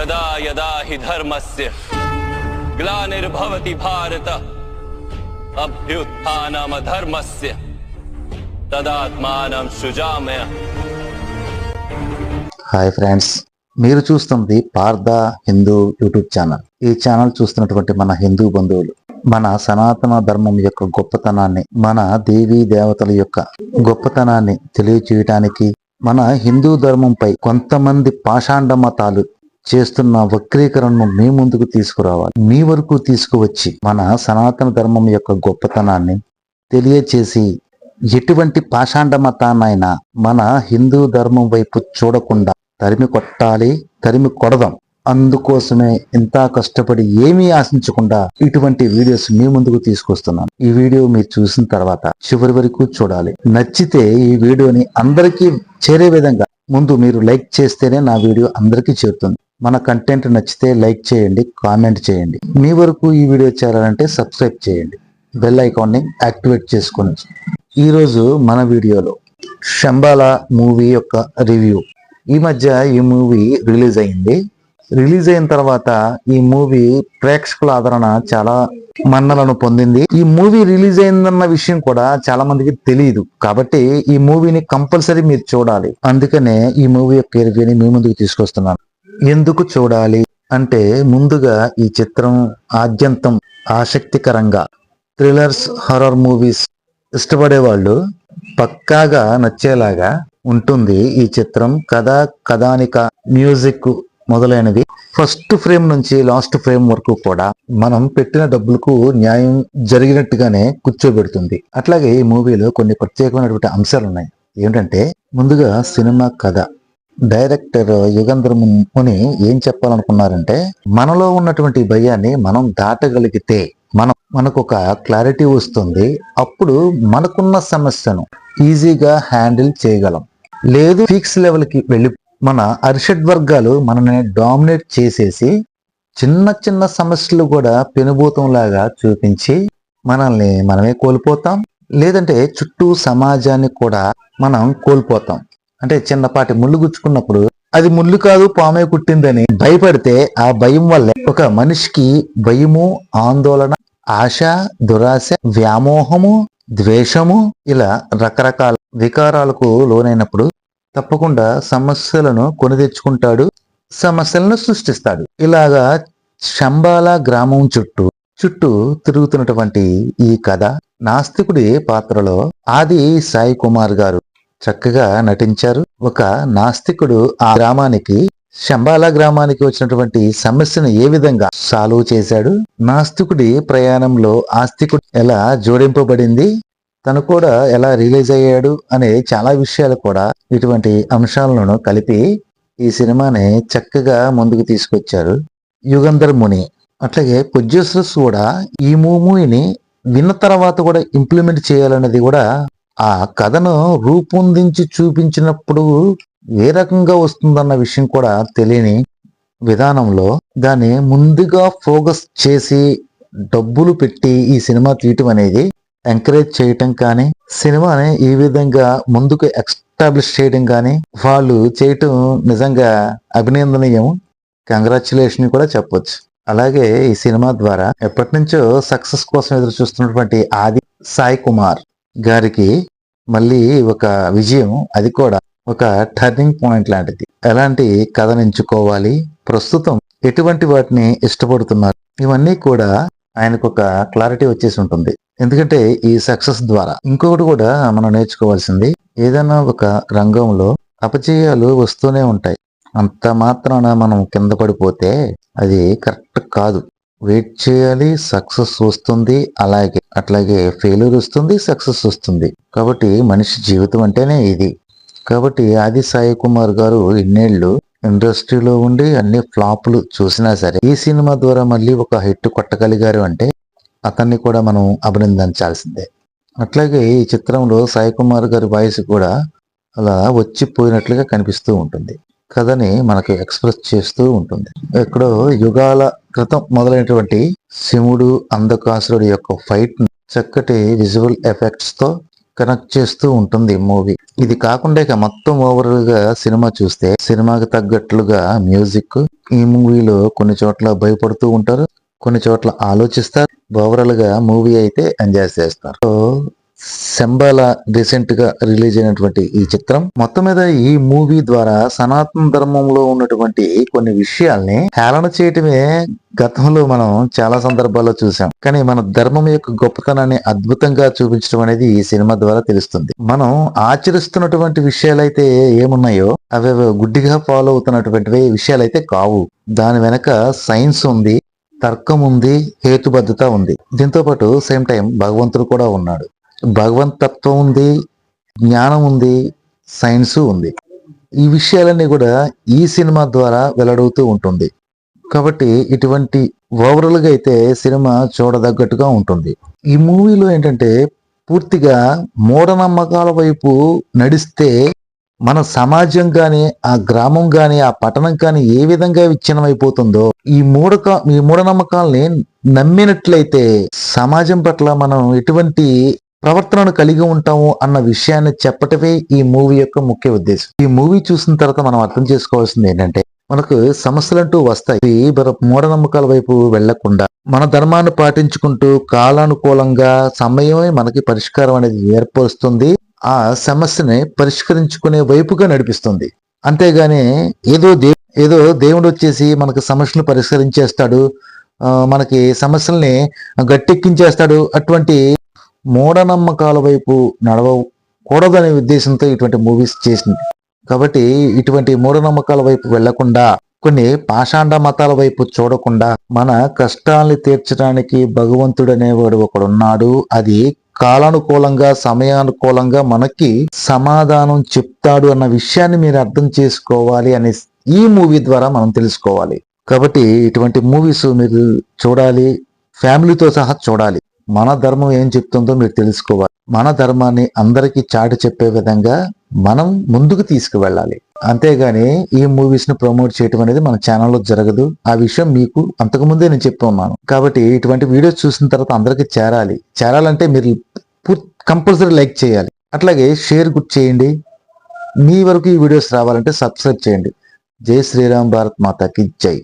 యదా యదా హి ధర్మస్య. గ్లానిర్భవతి భారత. అభ్యుత్నమధర్మస్య తదాత్మానం సృజామయ. హాయ్ ఫ్రెండ్స్ మీరు చూస్తుంది పార్థ హిందూ యూట్యూబ్ ఛానల్. ఈ ఛానల్ చూస్తున్నటువంటి మన హిందూ బంధువులు మన సనాతన ధర్మం యొక్క గొప్పతనాన్ని మన దేవీ దేవతల యొక్క గొప్పతనాన్ని తెలియచేయటానికి మన హిందూ ధర్మంపై కొంతమంది పాషాండ మతాలు చేస్తున్న వక్రీకరణను మీ ముందుకు తీసుకురావాలి. మీ వరకు తీసుకువచ్చి మన సనాతన ధర్మం యొక్క గొప్పతనాన్ని తెలియచేసి ఎటువంటి పాషాండ మతాన్నైనా మన హిందూ ధర్మం వైపు చూడకుండా తరిమి కొట్టాలి తరిమి కొడదాం. అందుకోసమే ఇంత కష్టపడి ఏమీ ఆశించకుండా ఇటువంటి వీడియోస్ మీ ముందుకు తీసుకొస్తున్నాను. ఈ వీడియో మీరు చూసిన తర్వాత చివరి వరకు చూడాలి. నచ్చితే ఈ వీడియోని అందరికీ చేరే విధంగా ముందు మీరు లైక్ చేస్తేనే నా వీడియో అందరికీ చేరుతుంది. మన కంటెంట్ నచ్చితే లైక్ చేయండి కామెంట్ చేయండి. మీ వరకు ఈ వీడియో చేరాలంటే సబ్స్క్రైబ్ చేయండి. బెల్ ఐకాన్ని యాక్టివేట్ చేసుకుని ఈరోజు మన వీడియోలో శంబాల మూవీ యొక్క రివ్యూ ఈ మధ్య ఈ మూవీ రిలీజ్ అయింది. రిలీజ్ అయిన తర్వాత ఈ మూవీ ప్రేక్షకుల ఆదరణ చాలా మన్నలను పొందింది. ఈ మూవీ రిలీజ్ అయిందన్న విషయం కూడా చాలా మందికి తెలియదు. కాబట్టి ఈ మూవీని కంపల్సరీ మీరు చూడాలి. అందుకనే ఈ మూవీ యొక్క రివ్యూని మీ ముందుకు తీసుకొస్తున్నాను. ఎందుకు చూడాలి? అంటే ముందుగా ఈ చిత్రం ఆద్యంతం ఆసక్తికరంగా. థ్రిల్లర్స్ హర్రర్ మూవీస్ ఇష్టపడే వాళ్ళు పక్కాగా నచ్చేలాగా ఉంటుంది ఈ చిత్రం. కథ కథానిక మ్యూజిక్ మొదలైనవి. ఫస్ట్ ఫ్రేమ్ నుంచి లాస్ట్ ఫ్రేమ్ వరకు కూడా మనం పెట్టిన డబ్బులకు న్యాయం జరిగినట్టుగానే కూర్చోబెడుతుంది. అట్లాగే ఈ మూవీలో కొన్ని ప్రత్యేకమైనటువంటి అంశాలు ఉన్నాయి ఏంటంటే ముందుగా సినిమా కథ. డైరెక్టర్ యుగంధర్ ముని ఏం చెప్పాలనుకున్నారంటే మనలో ఉన్నటువంటి భయాన్ని మనం దాటగలిగితే మనం మనకు ఒక క్లారిటీ వస్తుంది. అప్పుడు మనకున్న సమస్యను ఈజీగా హ్యాండిల్ చేయగలం. లేదు ఫిక్స్ లెవెల్కి వెళ్ళి మన అరిషడ్ వర్గాలు మనల్ని డామినేట్ చేసేసి చిన్న చిన్న సమస్యలు కూడా పెనుభూతంలాగా చూపించి మనల్ని మనమే కోల్పోతాం. లేదంటే చుట్టూ సమాజాన్ని కూడా మనం కోల్పోతాం. అంటే చిన్నపాటి ముళ్ళు గుచ్చుకున్నప్పుడు అది ముళ్ళు కాదు పామే కుట్టిందని భయపడితే ఆ భయం వల్ల ఒక మనిషికి భయము ఆందోళన ఆశ దురాశ వ్యామోహము ద్వేషము ఇలా రకరకాల వికారాలకు లోనైనప్పుడు తప్పకుండా సమస్యలను కొని తెచ్చుకుంటాడు సమస్యలను సృష్టిస్తాడు. ఇలాగా శంబాల గ్రామం చుట్టూ చుట్టూ తిరుగుతున్నటువంటి ఈ కథ నాస్తికుడి పాత్రలో ఆది సాయి కుమార్ గారు చక్కగా నటించారు. ఒక నాస్తికుడు ఆ గ్రామానికి శంబాలా గ్రామానికి వచ్చినటువంటి సమస్యను ఏ విధంగా సాల్వ్ చేశాడు? నాస్తికుడి ప్రయాణంలో ఆస్తికుడు ఎలా జోడింపబడింది? తను కూడా ఎలా రిలీజ్ అయ్యాడు? అనే చాలా విషయాలు కూడా ఇటువంటి అంశాలను కలిపి ఈ సినిమాని చక్కగా ముందుకు తీసుకొచ్చారు యుగంధర్ ముని. అట్లాగే ప్రొడ్యూసర్స్ కూడా ఈ మూవీని విన్న తర్వాత కూడా ఇంప్లిమెంట్ చేయాలన్నది కూడా ఆ కథను రూపొందించి చూపించినప్పుడు ఏ రకంగా వస్తుందన్న విషయం కూడా తెలియని విధానంలో దాన్ని ముందుగా ఫోకస్ చేసి డబ్బులు పెట్టి ఈ సినిమా తీయటం అనేది ఎంకరేజ్ చేయటం కానీ సినిమాని ఈ విధంగా ముందుకు ఎస్టాబ్లిష్ చేయడం కానీ వాళ్ళు చేయటం నిజంగా అభినందనీయం. కంగ్రాచులేషన్ కూడా చెప్పొచ్చు. అలాగే ఈ సినిమా ద్వారా ఎప్పటి నుంచో సక్సెస్ కోసం ఎదురు చూస్తున్నటువంటి ఆది సాయి కుమార్. గారికి మళ్ళీ ఒక విజయం అది కూడా ఒక టర్నింగ్ పాయింట్ లాంటిది. ఎలాంటి కథను ఎంచుకోవాలి ప్రస్తుతం ఎటువంటి వాటిని ఇష్టపడుతున్నారు? ఇవన్నీ కూడా ఆయనకు ఒక క్లారిటీ వచ్చేసి ఉంటుంది. ఎందుకంటే ఈ సక్సెస్ ద్వారా. ఇంకొకటి కూడా మనం నేర్చుకోవాల్సింది ఏదైనా ఒక రంగంలో అపజయాలు వస్తూనే ఉంటాయి. అంత మాత్రాన మనం కింద పడిపోతే అది కరెక్ట్ కాదు. వెయిట్ చేయాలి సక్సెస్ వస్తుంది అలాగే అట్లాగే ఫెయిల్యూర్ వస్తుంది సక్సెస్ వస్తుంది. కాబట్టి మనిషి జీవితం అంటేనే ఇది. కాబట్టి ఆది సాయి కుమార్ గారు ఇన్నేళ్ళు ఇండస్ట్రీలో ఉండి అన్ని ఫ్లాపులు చూసినా సరే ఈ సినిమా ద్వారా మళ్ళీ ఒక హిట్ కొట్టగలిగారు అంటే అతన్ని కూడా మనం అభినందించాల్సిందే. అట్లాగే ఈ చిత్రంలో సాయి కుమార్ గారి వాయిస్ కూడా అలా వచ్చిపోయినట్లుగా కనిపిస్తూ ఉంటుంది. కథని మనకు ఎక్స్ప్రెస్ చేస్తూ ఉంటుంది. ఎక్కడో యుగాల క్రితం మొదలైనటువంటి శివుడు అంధకాసురుడు యొక్క ఫైట్ చక్కటి విజువల్ ఎఫెక్ట్స్తో కనెక్ట్ చేస్తూ ఉంటుంది మూవీ ఇది కాకుండా ఇక మొత్తం ఓవరాల్గా సినిమా చూస్తే సినిమాకి తగ్గట్లుగా మ్యూజిక్ ఈ మూవీలో కొన్ని చోట్ల భయపడుతూ ఉంటారు కొన్ని చోట్ల ఆలోచిస్తారు ఓవరాల్గా మూవీ అయితే ఎంజాయ్ చేస్తారు. శంబాల రీసెంట్గా రిలీజ్ అయినటువంటి ఈ చిత్రం. మొత్తం మీద ఈ మూవీ ద్వారా సనాతన ధర్మంలో ఉన్నటువంటి కొన్ని విషయాల్ని హేళన చేయటమే గతంలో మనం చాలా సందర్భాల్లో చూసాం కానీ మన ధర్మం యొక్క గొప్పతనాన్ని అద్భుతంగా చూపించడం అనేది ఈ సినిమా ద్వారా తెలుస్తుంది. మనం ఆచరిస్తున్నటువంటి విషయాలైతే ఏమున్నాయో అవి గుడ్డిగా ఫాలో అవుతున్నటువంటివి విషయాలైతే కావు. దాని వెనక సైన్స్ ఉంది తర్కం ఉంది హేతుబద్ధత ఉంది. దీంతో పాటు సేమ్ టైం భగవంతుడు కూడా ఉన్నాడు. భగవంతత్వం ఉంది జ్ఞానం ఉంది సైన్స్ ఉంది. ఈ విషయాలన్నీ కూడా ఈ సినిమా ద్వారా వెల్లడవుతూ ఉంటుంది. కాబట్టి ఇటువంటి ఓవరాల్గా అయితే సినిమా చూడదగ్గట్టుగా ఉంటుంది. ఈ మూవీలో ఏంటంటే పూర్తిగా మూఢనమ్మకాల వైపు నడిస్తే మన సమాజం కానీ ఆ గ్రామం కానీ ఆ పట్టణం కానీ ఏ విధంగా విచ్ఛిన్నమైపోతుందో ఈ మూఢక ఈ మూఢనమ్మకాలని నమ్మినట్లయితే సమాజం పట్ల మనం ఎటువంటి ప్రవర్తనను కలిగి ఉంటాము అన్న విషయాన్ని చెప్పటమే ఈ మూవీ యొక్క ముఖ్య ఉద్దేశం. ఈ మూవీ చూసిన తర్వాత మనం అర్థం చేసుకోవాల్సింది ఏంటంటే మనకు సమస్యలంటూ వస్తాయి. మరి మూఢనమ్మకాల వైపు వెళ్ళకుండా మన ధర్మాన్ని పాటించుకుంటూ కాలానుకూలంగా సమయమే మనకి పరిష్కారం అనేది ఏర్పరుస్తుంది. ఆ సమస్యని పరిష్కరించుకునే వైపుగా నడిపిస్తుంది. అంతేగాని ఏదో దేవు ఏదో దేవుడు వచ్చేసి మనకు సమస్యలు పరిష్కరించేస్తాడు. మనకి సమస్యల్ని గట్టెక్కించేస్తాడు. అటువంటి మూఢనమ్మకాల వైపు నడవకూడదనే ఉద్దేశంతో ఇటువంటి మూవీస్ చేసింది. కాబట్టి ఇటువంటి మూఢనమ్మకాల వైపు వెళ్ళకుండా కొన్ని పాషాండ మతాల వైపు చూడకుండా మన కష్టాల్ని తీర్చడానికి భగవంతుడు అనేవాడు ఒకడున్నాడు. అది కాలానుకూలంగా సమయానుకూలంగా మనకి సమాధానం చెప్తాడు అన్న విషయాన్ని మీరు అర్థం చేసుకోవాలి అని ఈ మూవీ ద్వారా మనం తెలుసుకోవాలి. కాబట్టి ఇటువంటి మూవీస్ మీరు చూడాలి ఫ్యామిలీతో సహా చూడాలి. మన ధర్మం ఏం చెప్తుందో మీరు తెలుసుకోవాలి. మన ధర్మాన్ని అందరికీ చాటి చెప్పే విధంగా మనం ముందుకు తీసుకువెళ్ళాలి. అంతేగాని ఈ మూవీస్ను ప్రమోట్ చేయటం అనేది మన ఛానల్లో జరగదు. ఆ విషయం మీకు అంతకుముందే నేను చెప్పి ఉన్నాను. కాబట్టి ఇటువంటి వీడియోస్ చూసిన తర్వాత అందరికీ చేరాలి. చేరాలంటే మీరు కంపల్సరీ లైక్ చేయాలి. అట్లాగే షేర్ గుర్తు చేయండి. మీ వరకు ఈ వీడియోస్ రావాలంటే సబ్స్క్రైబ్ చేయండి. జై శ్రీరామ్ భారత్ మాతాకి జై.